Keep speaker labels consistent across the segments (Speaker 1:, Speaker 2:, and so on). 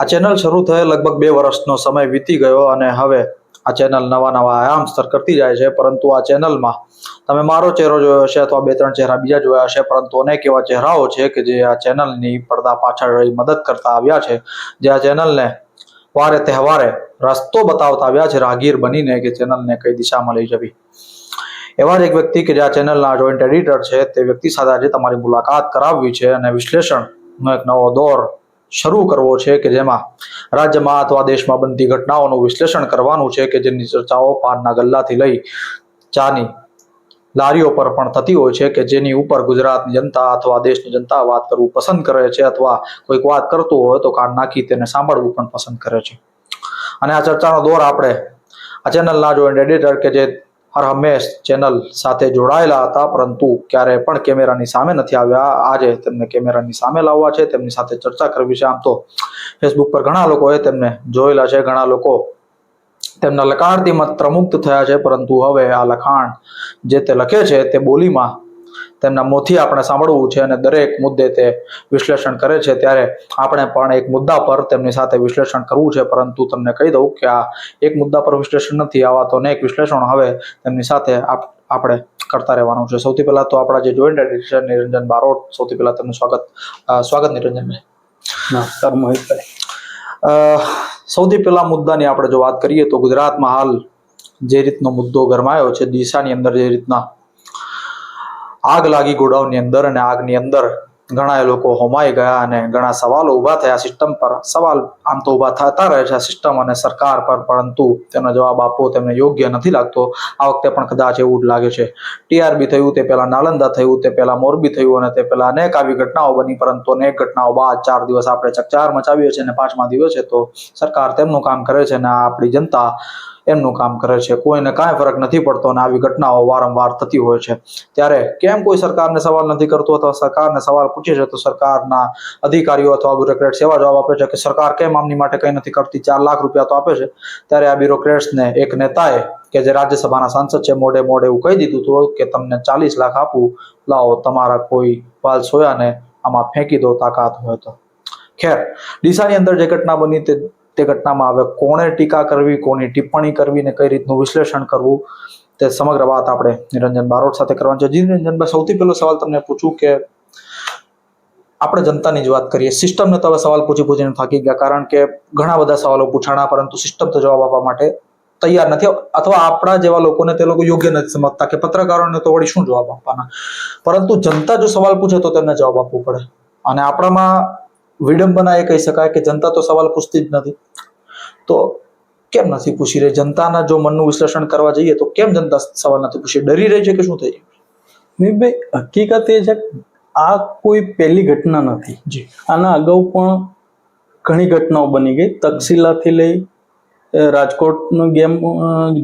Speaker 1: આ ચેનલ શરૂ થયે લગભગ બે વર્ષનો સમય વીતી ગયો અને હવે આ ચેનલ નવા નવા આયામ સ્તર કરતી જાય છે. પરંતુ આ ચેનલમાં તમે મારો ચહેરો જોયો હશે અથવા બે ત્રણ ચહેરા બીજા જોયા હશે, પરંતુ અનેક એવા ચહેરાઓ છે કે જે આ ચેનલની પડદા પાછળ રહી મદદ કરતા આવ્યા છે. જે આ ચેનલને વારે તહેવારે રસ્તો બતાવતા આવ્યા છે, રાહગીર બનીને કે ચેનલને કઈ દિશામાં લઈ જવી. એવા જ એક વ્યક્તિ કે જે આ ચેનલના જોઈન્ટ એડિટર છે, તે વ્યક્તિ સાથે આજે તમારી મુલાકાત કરાવવી છે અને વિશ્લેષણનો એક નવો દોર શરૂ કરવો છે કે જેમાં રાજ્યમાં અથવા દેશમાં બનતી ઘટનાઓનું વિશ્લેષણ કરવાનું છે કે જેની ચર્ચાઓ પાનના ગલ્લાથી લઈ ચાની લારીઓ પર પણ થતી હોય છે કે જેની ઉપર ગુજરાતની જનતા અથવા દેશની જનતા વાત કરવું પસંદ કરે છે અથવા કોઈક વાત કરતું હોય તો કાન નાખી તેને સાંભળવું પણ પસંદ કરે છે. અને આ ચર્ચાનો દોર આપણે આ ચેનલના જોઈન્ટ એડિટર કે જે હર હંમેશ ચેનલ સાથે જોડાયેલા હતા, પરંતુ ક્યારે પણ કેમેરાની સામે નથી આવ્યા. આજે તેમને કેમેરાની સામે લાવવા છે, તેમની સાથે ચર્ચા કરવી છે. આમ તો ફેસબુક પર ઘણા લોકોએ તેમને જોયેલા છે, ઘણા લોકો તેમના લખાણથી મંત્રમુક્ત થયા છે, પરંતુ હવે આ લખાણ જે તે લખે છે, તે બોલીમાં તેમના મોથી આપણે સાંભળવું છે અને દરેક મુદ્દે તે વિશ્લેષણ કરે છે. ત્યારે આપણે પણ એક મુદ્દા પર તેમની સાથે વિશ્લેષણ કરવું છે. પરંતુ તમને કહી દઉં કે આ એક મુદ્દા પર વિશ્લેષણ નથી. આવા તો અનેક વિશ્લેષણ હવે તેમની સાથે આપ- આપણે કરતા રહેવાનું છે. સૌથી પહેલા તો આપણા જે જોઈન્ટ એડિટર નિરંજન બારોટ સૌથી પહેલા તેમનું સ્વાગત સ્વાગત નિરંજનભાઈ
Speaker 2: નમસ્કાર મોહિતભાઈ
Speaker 1: અ, સૌથી પહેલા મુદ્દાની આપણે જો વાત કરીએ તો ગુજરાતમાં હાલ જે રીતનો મુદ્દો ગરમાયો છે દિશાની અંદર જે રીતના આગ લાગી ગોડાઉનની અંદર અને આગની અંદર ઘણા લોકો હોમાઈ ગયા અને ઘણા સવાલો ઊભા થયા સિસ્ટમ પર. સવાલ આમ તો ઊભા થતા રહે છે સિસ્ટમ અને સરકાર પર, પરંતુ તેનો જવાબ આપવો તેમને યોગ્ય નથી લાગતો. આ વખતે પણ કદાચ એવું જ લાગે છે. ટીઆરબી થયું, તે પહેલા નાલંદા થયું, તે પહેલા મોરબી થયું અને તે પહેલા અનેક આવી ઘટનાઓ બની, પરંતુ અનેક ઘટનાઓ બાદ ચાર દિવસ આપણે ચકચાર મચાવીએ છીએ અને પાંચમા દિવસે તો સરકાર તેમનું કામ કરે છે અને આપણી જનતા એમનું કામ કરે છે. કોઈને કાંઈ ફરક નથી પડતો અને આવી ઘટનાઓ વારંવાર થતી હોય છે. ત્યારે કેમ કોઈ સરકારને સવાલ નથી કરતો અથવા સરકારને સવાલ પૂછે છે તો સરકારના અધિકારીઓ અથવા બ્યુરોક્રેટ્સ એવા જવાબ આપે છે કે સરકાર કેમ આમની માટે કંઈ નથી કરતી? ચાર લાખ રૂપિયા તો આપે છે. ત્યારે આ બ્યુરોક્રેટ્સને એક નેતાએ કે જે રાજ્યસભાના સાંસદ છે મોડે મોડે એવું કહી દીધું હતું કે તમને ચાલીસ લાખ આપું. લાવો, તમારા કોઈ વાલ સોયાને આમાં ફેંકી દો, તાકાત હોય તો. ખેર, ડીસાની અંદર જે ઘટના બની તે તે ઘટનામાં હવે કોણે ટીકા કરવી, કોની ટિપ્પણી કરવી ને કઈ રીતનું વિશ્લેષણ કરવું, તે સમગ્ર વાત આપણે નિરંજન બારોટ સાથે કરવાની છે. જી નિરંજનભાઈ, સૌથી પહેલો સવાલ તમને પૂછું કે આપણે જનતાની જ વાત કરીએ. સિસ્ટમને તો હવે સવાલ પૂછી પૂછીને થાકી ગયા, કારણ કે ઘણા બધા સવાલો પૂછાણા, પરંતુ સિસ્ટમ તો જવાબ આપવા માટે તૈયાર નથી. અથવા આપણા જેવા લોકોને તે લોકો યોગ્ય નથી સમજતા કે પત્રકારોને તો વળી શું જવાબ આપવાના. પરંતુ જનતા જો સવાલ પૂછે તો તેમને જવાબ આપવો પડે. અને આપણામાં વિડંબના એ કહી શકાય કે જનતા તો સવાલ પૂછતી જ નથી. તો કેમ નથી પૂછી રહી? જનતાના જો મનનું વિશ્લેષણ કરવા જઈએ તો કેમ જનતા સવાલ નથી પૂછી ડરી રહી છે કે શું થઈ રહ્યું?
Speaker 2: ભાઈ હકીકત એ છે આ કોઈ પહેલી ઘટના નથી.
Speaker 1: જી.
Speaker 2: આના અગાઉ પણ ઘણી ઘટનાઓ બની ગઈ. તક્ષશિલાથી લઈ રાજકોટનું ગેમ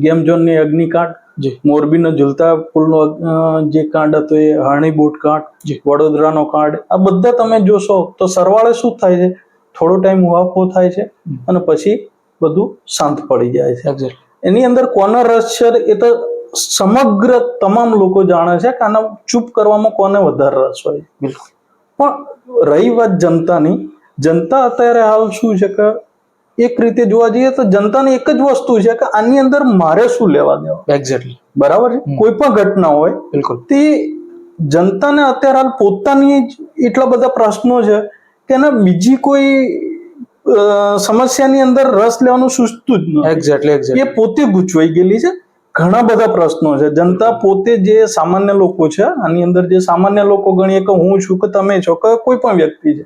Speaker 2: ગેમ ઝોનની અગ્નિકાંડ
Speaker 1: જી.
Speaker 2: મોરબીનો ઝુલતા પુલનો જે કાંડ હતો એ હરણી બોટ કાંડ વડોદરાનો કાંડ આ બધા તમે જોશો તો સરવાળે શું થાય છે? થોડો ટાઈમ હુઆફો થાય છે અને પછી બધું શાંત પડી જાય છે. એની અંદર કોનો રસ છે એ તો સમગ્ર તમામ લોકો જાણે છે કે આના ચૂપ કરવામાં કોને વધારે રસ હોય
Speaker 1: બિલકુલ.
Speaker 2: પણ રહી વાત જનતાની. જનતા અત્યારે હાલ શું છે કે એક રીતે જોવા જઈએ તો જનતાની એક જ વસ્તુ છે કે આની અંદર મારે શું લેવા દેવા.
Speaker 1: એક્ઝેક્ટલી
Speaker 2: બરાબર છે? કોઈ પણ ઘટના હોય
Speaker 1: બિલકુલ.
Speaker 2: તે જનતાને અત્યારે હાલ પોતાની જ એટલા બધા પ્રશ્નો છે કે એના બીજી કોઈ સમસ્યાની અંદર રસ લેવાનું સુસ્તું જ નથી.
Speaker 1: એક્ઝેક્ટલી
Speaker 2: એ પોતે ગૂંચવાઈ ગયેલી છે. ઘણા બધા પ્રશ્નો છે. જનતા પોતે જે સામાન્ય લોકો છે આની અંદર જે સામાન્ય લોકો ગણીએ કે હું છું કે તમે છો કે કોઈ પણ વ્યક્તિ છે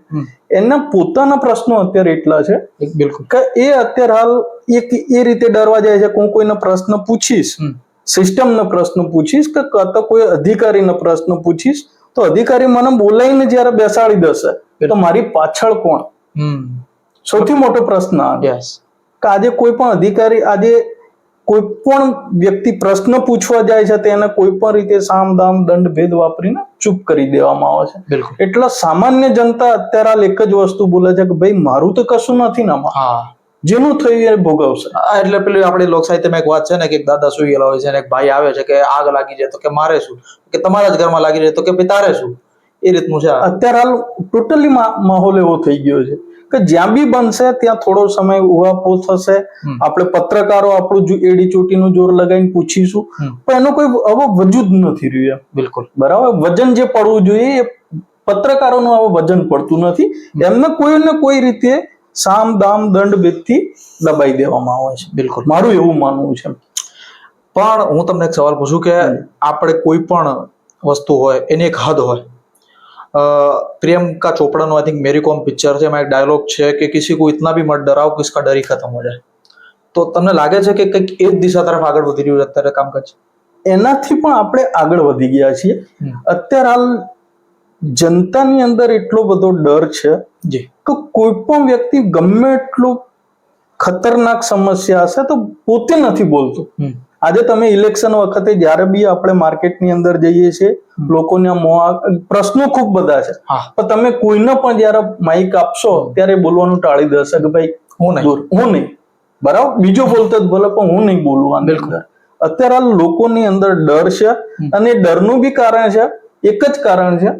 Speaker 2: એના પોતાના પ્રશ્નો અત્યારે એટલા છે
Speaker 1: બિલકુલ.
Speaker 2: કે એ અત્યારે હાલ એક એ રીતે ડરવા જાય છે કે હું કોઈનો પ્રશ્ન પૂછીશ. સિસ્ટમનો પ્રશ્ન પૂછીશ કે તો કોઈ અધિકારીનો પ્રશ્ન પૂછીશ તો અધિકારી મને બોલાવીને જ્યારે બેસાડી દેશે તો મારી પાછળ કોણ? સૌથી મોટો પ્રશ્ન. કે આજે કોઈ પણ અધિકારી આજે કોઈ પણ વ્યક્તિ પ્રશ્ન પૂછવા જાય છે તેને કોઈ પણ રીતે સામ દામ દંડ ભેદ વાપરીને ચૂપ કરી દેવામાં આવે છે.
Speaker 1: બિલકુલ.
Speaker 2: એટલે સામાન્ય જનતા અત્યારે હાલ એક જ વસ્તુ બોલે છે કે ભાઈ મારું તો કશું નથી ને આમાં. જેનું થયું એ ભોગવશે.
Speaker 1: એટલે પેલી આપણે લોકસાહિત્યમાં એક વાત છે ને કે એક દાદા સુઈ ગયેલા હોય છે ને એક ભાઈ આવે છે કે આગ લાગી જાય તો કે મારે શું? કે તમારા જ ઘરમાં લાગી જાય તો કે ભઈ તારે શું? એ રીતનું છે
Speaker 2: અત્યારે હાલ ટોટલી માહોલ એવો થઈ ગયો છે. કે જ્યાં બી બનશે ત્યાં થોડો સમય ઉહાપો થશે. આપણે પત્રકારો આપણું જો એડી ચોટીનું જોર લગાવીને પૂછીશું. પણ એનો કોઈ હવે વજૂદ નથી રહ્યું.
Speaker 1: બિલકુલ.
Speaker 2: બરાબર? વજન જે પડવું જોઈએ એ પત્રકારોનું હવે વજન પડતું નથી. એમને કોઈ ને કોઈ રીતે સામ દામ દંડ ભેદથી દબાઈ દેવામાં આવે છે.
Speaker 1: બિલકુલ.
Speaker 2: મારું એવું માનવું છે
Speaker 1: પણ હું તમને એક સવાલ પૂછું કે આપણે કોઈ પણ વસ્તુ હોય એની એક હદ હોય અ, પ્રિયંકા ચોપડાનું આઈ થિંક મેરી કોમ પિક્ચર છે એમાં એક ડાયલોગ છે કે કિસી કો ઇતના ભી મત ડરાઓ કે इसका डर ही खत्म हो जाए તો તમને લાગે છે કે કંઈક એ જ દિશા તરફ આગળ વધી રહ્યું છે અત્યારે કામકાજ
Speaker 2: એનાથી પણ આપણે આગળ વધી ગયા છીએ
Speaker 1: હમ.
Speaker 2: અત્યારે હાલ જનતાની અંદર એટલો બધો ડર છે
Speaker 1: જી
Speaker 2: કે કોઈ પણ વ્યક્તિ ગમે એટલું ખતરનાક સમસ્યા હશે તો પોતે નથી બોલતો
Speaker 1: હમ.
Speaker 2: આજે તમે ઇલેક્શન વખતે જ્યારે બી આપણે માર્કેટની અંદર જઈએ છીએ લોકોના મોં પ્રશ્નો ખૂબ બધા છે. પણ તમે કોઈને પણ જ્યારે માઇક આપશો ત્યારે બોલવાનું ટાળી દેશે કે ભાઈ
Speaker 1: હું નહીં.
Speaker 2: હું નહીં. બરાબર? બીજો બોલતો જ ભલે પણ હું નહીં બોલવા
Speaker 1: બિલકુલ.
Speaker 2: અત્યારે લોકોની અંદર ડર છે અને ડરનું બી કારણ છે એક જ કારણ છે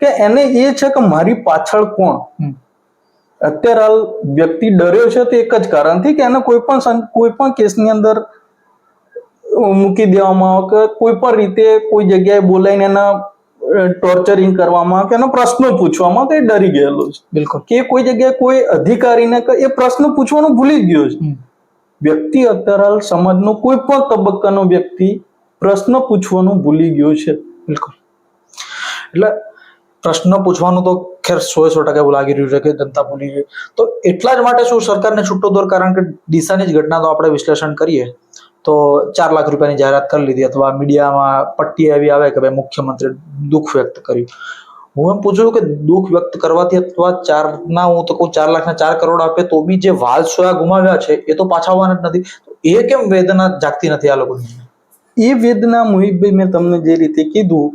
Speaker 2: કે એને એ છે કે મારી પાછળ કોણ? અત્યારે હાલ વ્યક્તિ ડર્યો છે તે એક જ કારણથી કે એને કોઈ પણ કોઈ પણ કેસની અંદર મૂકી દેવામાં આવે કે કોઈ પણ રીતે કોઈ જગ્યાએ બોલાવીને એના ટોર્ચરિંગ કરવામાં કે એનો પ્રશ્ન પૂછવામાં તો એ ડરી ગયેલો છે.
Speaker 1: બિલકુલ.
Speaker 2: કે કોઈ જગ્યાએ કોઈ અધિકારીને એ પ્રશ્ન પૂછવાનું ભૂલી ગયો છે. વ્યક્તિ અત્યારે હાલ સમાજનો કોઈ પણ તબક્કાનો વ્યક્તિ પ્રશ્ન પૂછવાનું ભૂલી ગયો છે.
Speaker 1: બિલકુલ. એટલે પ્રશ્ન પૂછવાનું તો ખેર સો સો ટકા એવું લાગી રહ્યું છે કે જનતા ભૂલી ગઈ. તો એટલા જ માટે શું સરકારને છૂટો દોર કારણ કે ડીસાની જ ઘટના તો આપણે વિશ્લેષણ કરીએ. તો ચાર લાખ રૂપિયાની જાહેરાત કરી લીધી અથવા મીડિયામાં પટ્ટી એવી આવે કે ભાઈ મુખ્યમંત્રી દુઃખ વ્યક્ત કર્યું. હું એમ પૂછું કે દુઃખ વ્યક્ત કરવાથી અથવા ચારના હું તો કહું ચાર લાખના ચાર કરોડ આપે તો બી જે વાલ સોયા ગુમાવ્યા છે એ તો પાછા આવવાના જ નથી. એ કેમ વેદના જાગતી નથી આ લોકોની
Speaker 2: એ વેદના મુહિબભાઈ મેં તમને જે રીતે કીધું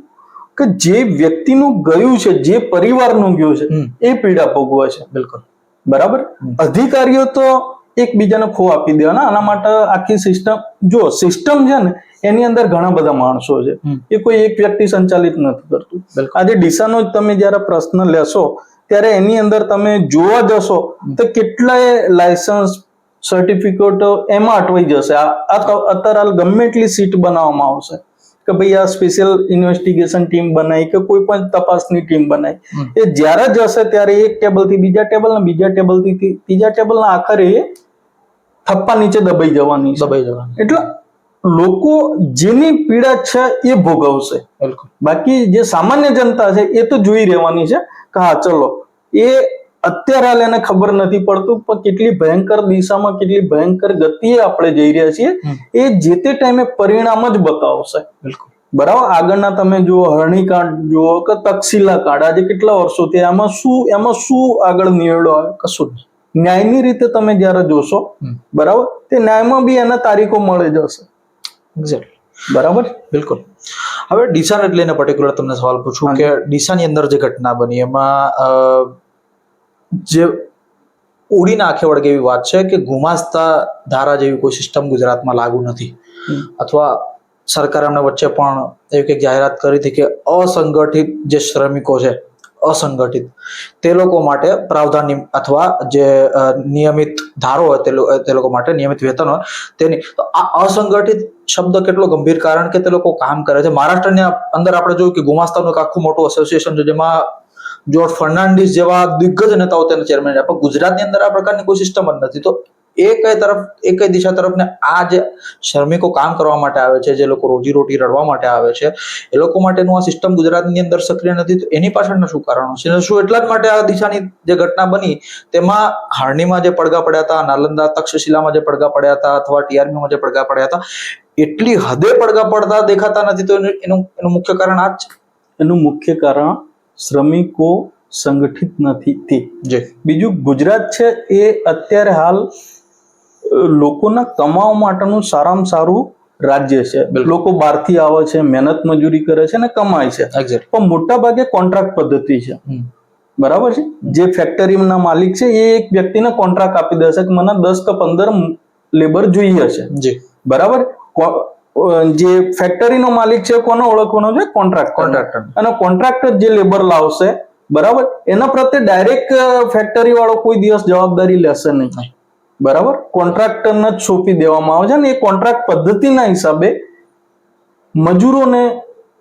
Speaker 2: કે જે વ્યક્તિનું ગયું છે જે પરિવારનું ગયું છે એ પીડા ભોગવે છે.
Speaker 1: બિલકુલ.
Speaker 2: બરાબર? અધિકારીઓ તો એકબીજાને ખો આપી દેવાના. આના માટે આખી સિસ્ટમ જો સિસ્ટમ છે ને એની અંદર ઘણા બધા માણસો છે. એ કોઈ એક વ્યક્તિ સંચાલિત નથી કરતું. આજે ડીસાનો જ તમે જ્યારે પ્રશ્ન લેશો ત્યારે એની અંદર તમે જોવા જશો તો કેટલાય લાયસન્સ સર્ટિફિકેટ એમાં અટવાઈ જશે. અત્યારે હાલ ગમે એટલી સીટ બનાવવામાં આવશે. કે ભાઈ આ સ્પેશિયલ ઇન્વેસ્ટિગેશન ટીમ બનાવી કે કોઈ પણ તપાસની ટીમ બનાવી એ જ્યારે જશે ત્યારે એક ટેબલથી બીજા ટેબલ ને બીજા ટેબલથી ત્રીજા ટેબલ ના આખરે થપ્પા નીચે દબાઈ જવાની
Speaker 1: દબાઈ જવાની.
Speaker 2: એટલે લોકો જેની પીડા છે એ ભોગવશે. બાકી જે સામાન્ય જનતા છે એ તો જોઈ રહેવાની છે કે હા ચલો એ અત્યારે હાલ એને ખબર નથી પડતું પણ કેટલી ભયંકર દિશામાં કેટલી ભયંકર ગતિએ આપણે જઈ રહ્યા છીએ એ જે તે ટાઈમે પરિણામ જ બતાવશે.
Speaker 1: બિલકુલ.
Speaker 2: બરાબર? આગળના તમે જુઓ હરણીકાંડ જુઓ કે તક્ષિલા કાંડ આજે કેટલા વર્ષોથી આમાં શું એમાં શું આગળ નિવેડો આવે
Speaker 1: કશું નહીં.
Speaker 2: ન્યાયની રીતે તમે જ્યારે જોશો બરાબર? તે ન્યાયમાં બી એના તારીખો મળી જશે.
Speaker 1: Exactly.
Speaker 2: બરાબર?
Speaker 1: બિલકુલ. હવે ડીસાને એટલે લઈને પર્ટિક્યુલર તમને સવાલ પૂછું કે ડીસાની અંદર જે ઘટના બની એમાં જે ઉડીને આંખે વળગે એવી વાત છે કે ગુમાસ્તા ધારા જેવી કોઈ સિસ્ટમ ગુજરાતમાં લાગુ નથી. અથવા સરકાર એમને વચ્ચે પણ એવી કંઈક જાહેરાત કરી હતી કે અસંગઠિત જે શ્રમિકો છે અસંગઠિત. તે લોકો માટે પ્રાવધાન અથવા જે નિયમિત ધારો હોય તે લોકો માટે નિયમિત વેતન હોય તેની. તો આ અસંગઠિત શબ્દ કેટલો ગંભીર કારણ કે તે લોકો કામ કરે છે. મહારાષ્ટ્રની અંદર આપણે જોયું કે ગુમાસ્તાનું એક આખું મોટું એસોસિએશન છે જેમાં જોર્જ ફર્નાન્ડિસ જેવા દિગ્ગજ નેતાઓ તેના ચેરમેન પણ ગુજરાતની અંદર આ પ્રકારની કોઈ સિસ્ટમ જ નથી. તો એ કઈ તરફ એ કઈ દિશા તરફ ને આ જે શ્રમિકો કામ કરવા માટે આવે છે જે લોકો રોજીરોટી રડવા માટે આવે છે એ લોકો માટેનું આ સિસ્ટમ ગુજરાતની અંદર સક્રિય નથી તો એની પાછળના શું કારણો છે? શું એટલા જ માટે આ દિશાની જે ઘટના બની તેમાં હારણીમાં જે પડઘા પડ્યા હતા નાલંદા તક્ષશિલામાં જે પડઘા પડ્યા હતા અથવા ટીઆરબીમાં જે પડઘા પડ્યા હતા એટલી હદે પડઘા પડતા દેખાતા નથી તો એનું એનું મુખ્ય કારણ આ જ છે.
Speaker 2: એનું મુખ્ય કારણ શ્રમિકો સંગઠિત નથી. તે
Speaker 1: જી.
Speaker 2: બીજું ગુજરાત છે એ અત્યારે હાલ લોકોના કમાવા માટેનું સારામાં સારું રાજ્ય છે. લોકો બહારથી આવે છે મહેનત મજૂરી કરે છે અને કમાય છે. પણ મોટા ભાગે કોન્ટ્રાક્ટ પદ્ધતિ છે. બરાબર છે? જે ફેક્ટરીના માલિક છે એ એક વ્યક્તિને કોન્ટ્રાક્ટ આપી દેશે કે મને દસ કે પંદર લેબર જોઈએ છે. બરાબર? જે ફેક્ટરીનો માલિક છે કોને ઓળખવાનો છે? કોન્ટ્રાક્ટ
Speaker 1: કોન્ટ્રાક્ટર
Speaker 2: અને કોન્ટ્રાક્ટર જે લેબર લાવશે બરાબર? એના પ્રત્યે ડાયરેક્ટ ફેક્ટરી વાળો કોઈ દિવસ જવાબદારી લેશે નહીં. બરાબર? કોન્ટ્રાક્ટરને જ સોંપી દેવામાં આવે છે અને એ કોન્ટ્રાક્ટ પદ્ધતિના હિસાબે મજૂરોને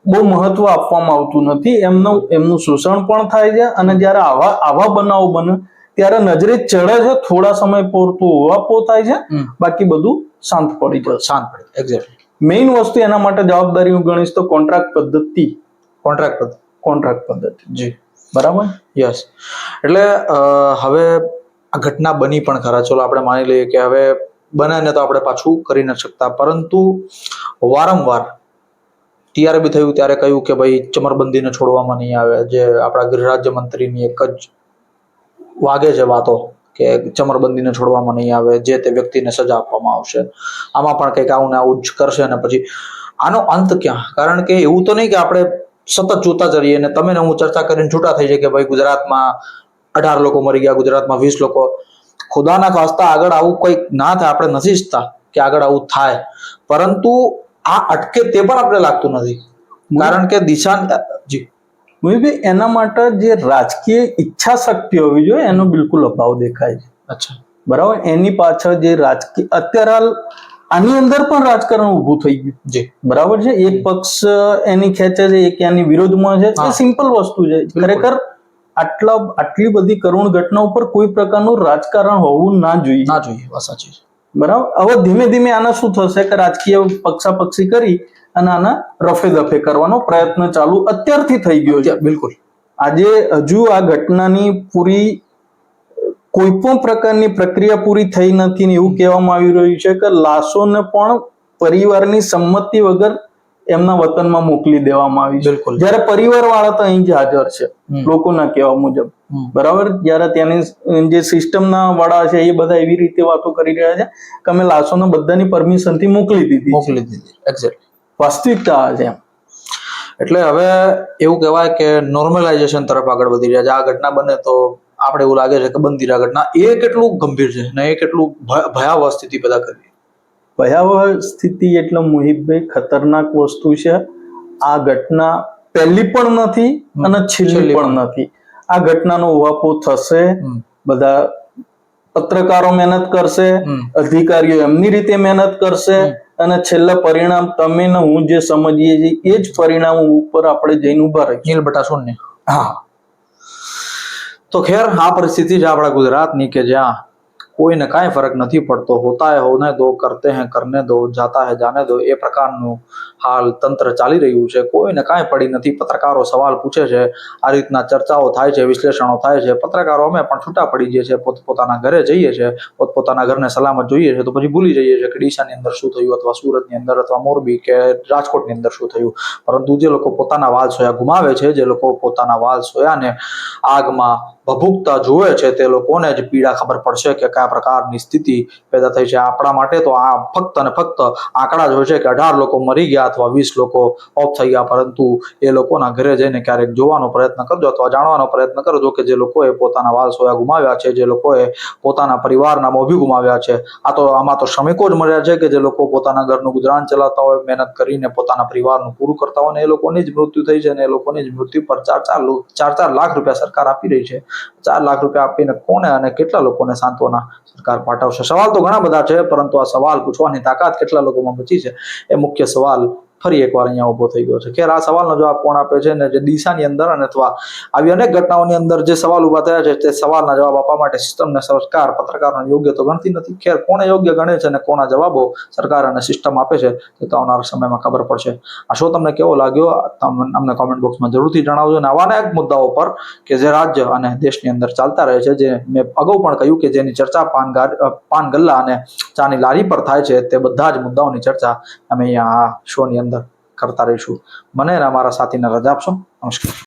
Speaker 2: બહુ મહત્વ આપવામાં આવતું નથી. એમનું એમનું શોષણ પણ થાય છે અને જ્યારે આવા આવા બનાવો બને ત્યારે નજરે ચડે છે થોડા સમય પૂરતું ઓવાપો થાય છે. બાકી બધું શાંત પડી જાય.
Speaker 1: શાંત પડે એક્ઝેક્ટલી
Speaker 2: મેઇન વસ્તુ એના માટે જવાબદારી હું ગણીશ તો કોન્ટ્રાક્ટ પદ્ધતિ.
Speaker 1: કોન્ટ્રાક્ટ
Speaker 2: કોન્ટ્રાક્ટ પદ્ધતિ.
Speaker 1: જી.
Speaker 2: બરાબર?
Speaker 1: યસ એટલે હવે આ ઘટના બની પણ ખરા. ચલો આપણે માની લઈએ કે હવે બને તો આપણે પાછું કરી ન શકતા. પરંતુ વારંવાર ટીઆરબી થયું ત્યારે કહ્યું કે ભાઈ ચમરબંધીને છોડવામાં નહીં આવે. જે આપણા ગૃહ રાજ્ય મંત્રીની એક જ વાગે છે વાતો કે ચમરબંધીને છોડવામાં નહીં આવે, જે તે વ્યક્તિને સજા આપવામાં આવશે. આમાં પણ કંઈક આવું ને આવું જ કરશે અને પછી આનો અંત ક્યાં? કારણ કે એવું તો નહીં કે આપણે સતત જોતા જ રહીએ અને તમે હું ચર્ચા કરીને છૂટા થઈ જાય કે ભાઈ ગુજરાતમાં અઢાર લોકો મરી ગયા ગુજરાતમાં વીસ લોકો. ખુદાના ખાસ્તા આગળ આવું કંઈક ના થાય આપણે નથી ઈચ્છતા કે આગળ આવું થાય. પરંતુ આ અટકે તે પણ આપણે લાગતું નથી. કારણ કે દિશા જી.
Speaker 2: એના માટે જે રાજકીય ઈચ્છા શક્તિ હોવી જોઈએ એનો બિલકુલ અભાવ દેખાય છે.
Speaker 1: અચ્છા.
Speaker 2: બરાબર? એની પાછળ જે રાજકીય અત્યારે આની અંદર પણ રાજકારણ ઊભું થઈ ગયું.
Speaker 1: જે.
Speaker 2: બરાબર છે? એક પક્ષ એની ખેંચે છે એક એની વિરોધમાં છે. એ સિમ્પલ વસ્તુ છે. ખરેખર આટલા આટલી બધી કરુણ ઘટના ઉપર કોઈ પ્રકારનું રાજકારણ હોવું ના જોઈએ.
Speaker 1: ના જોઈએ વાત સાચી
Speaker 2: બરાબર? હવે ધીમે ધીમે આના શું થશે કે રાજકીય પક્ષાપક્ષી કરી અને આના રફે દફે કરવાનો પ્રયત્ન ચાલુ અત્યારથી થઈ ગયો છે.
Speaker 1: બિલકુલ.
Speaker 2: આજે હજુ આ ઘટનાની પૂરી કોઈ પણ પ્રકારની પ્રક્રિયા પૂરી થઈ નથી ને એવું કહેવામાં આવી રહ્યું છે કે લાશોને પણ પરિવારની સંમતિ વગર એમના વતનમાં મોકલી દેવામાં આવી છે.
Speaker 1: બિલકુલ.
Speaker 2: જ્યારે પરિવાર વાળા તો અહીં જ હાજર છે. લોકોના કહેવા મુજબ. બરાબર? જ્યારે ત્યાંની જે સિસ્ટમના વાળા છે એ બધા એવી રીતે વાતો કરી રહ્યા છે કે અમે લાશોને બધાની પરમિશનથી મોકલી દીધી
Speaker 1: મોકલી દીધી. એક્ઝેક્ટ
Speaker 2: વાસ્તવિકતા છે એમ.
Speaker 1: એટલે હવે એવું કહેવાય કે નોર્મલાઇઝેશન તરફ આગળ વધી રહ્યા છે. આ ઘટના બને તો આપણે એવું લાગે છે કે બનતી રહે ઘટના એ કેટલું ગંભીર છે ને એ કેટલું ભય- ભયાવહ સ્થિતિ પેદા કરી.
Speaker 2: ભયાવહ સ્થિતિ એટલે મુહિબભાઈ ખતરનાક વસ્તુ છે. આ ઘટના પહેલી પણ નથી અને છેલ્લી પણ નથી. આ ઘટનાનો ઉહાપો થશે. બધા પત્રકારો મહેનત કરશે. અધિકારીઓ એમની રીતે મહેનત કરશે. અને છેલ્લા પરિણામ તમે ને હું જે સમજીએ છીએ એ જ પરિણામ ઉપર આપણે જઈને ઊભા રહીએ
Speaker 1: નીલ બટા શૂન્ય.
Speaker 2: હા.
Speaker 1: તો ખેર આ પરિસ્થિતિ છે આપણા ગુજરાતની કે જ્યાં કોઈને કાંઈ ફરક નથી પડતો હોતા હે હોને દો કરતે હે કરને દો જાતા હે જાને દો એ પ્રકારનું હાલ તંત્ર ચાલી રહ્યું છે કોઈને કાંઈ પડી નથી પત્રકારો સવાલ પૂછે છે આ રીતના ચર્ચાઓ થાય છે વિશ્લેષણો થાય છે પત્રકારો અમે પણ છૂટા પડી જઈએ છીએ પોતપોતાના ઘરે જઈએ છીએ પોતપોતાના ઘરને સલામત જોઈએ છે, તો પછી ભૂલી જઈએ છીએ કે ડીસાની અંદર શું થયું અથવા સુરતની અંદર અથવા મોરબી કે રાજકોટની અંદર શું થયું. પરંતુ જે લોકો પોતાના વાલ સોયા ગુમાવે છે, જે લોકો પોતાના વાલ સોયાને આગમાં ભભૂકતા જુએ છે તે લોકોને જ પીડા ખબર પડશે કે કયા પ્રકારની સ્થિતિ પેદા થઈ છે. આપણા માટે તો આ ફક્ત અને ફક્ત આંકડા જ હોય છે કે અઢાર લોકો મરી ગયા અથવા વીસ લોકો ઓફ થઈ ગયા, પરંતુ એ લોકોના ઘરે જઈને ક્યારેક જોવાનો પ્રયત્ન કરજો અથવા જાણવાનો પ્રયત્ન કરજો કે જે લોકોએ પોતાના વાલ સોયા ગુમાવ્યા છે, જે લોકોએ પોતાના પરિવારના મોભી ગુમાવ્યા છે. આ તો આમાં તો શ્રમિકો જ મર્યા છે કે જે લોકો પોતાના ઘરનું ગુજરાન ચલાવતા હોય, મહેનત કરીને પોતાના પરિવારનું પૂરું કરતા હોય ને એ લોકોની જ મૃત્યુ થઈ છે અને એ લોકોની જ મૃત્યુ પર ચાર ચાર ચાર ચાર લાખ રૂપિયા સરકાર આપી રહી છે. ચાર લાખ રૂપિયા આપીને કોને અને કેટલા લોકોને સાંત્વના સરકાર પાઠવશે? સવાલ તો ઘણા બધા છે, પરંતુ આ સવાલ પૂછવાની તાકાત કેટલા લોકોમાં બચી છે એ મુખ્ય સવાલ ફરી એકવાર અહીંયા ઊભો થઈ ગયો છે. ખેર, આ સવાલનો જવાબ કોણ આપે છે ને જે દિશાની અંદર અને અથવા આવી અનેક ઘટનાઓની અંદર જે સવાલ ઊભા થયા છે તે સવાલના જવાબ આપવા માટે સિસ્ટમને સરકાર, પત્રકારોને યોગ્ય તો ગણતી નથી. ખેર, કોણે યોગ્ય ગણે છે અને કોના જવાબો સરકાર અને સિસ્ટમ આપે છે તે તો આવનારા સમયમાં ખબર પડશે. આ શો તમને કેવો લાગ્યો? તમને અમને કોમેન્ટ બોક્સમાં જરૂરથી જણાવજો અને આવા અનેક મુદ્દાઓ પર કે જે રાજ્ય અને દેશની અંદર ચાલતા રહે છે, જે મેં અગાઉ પણ કહ્યું કે જેની ચર્ચા પાન પાન ગલ્લા અને ચાની લારી પર થાય છે તે બધા જ મુદ્દાઓની ચર્ચા અમે અહીંયા આ શોની અંદર કરતા રહીશું. મને અને અમારા સાથીને રજા આપશો. નમસ્કાર.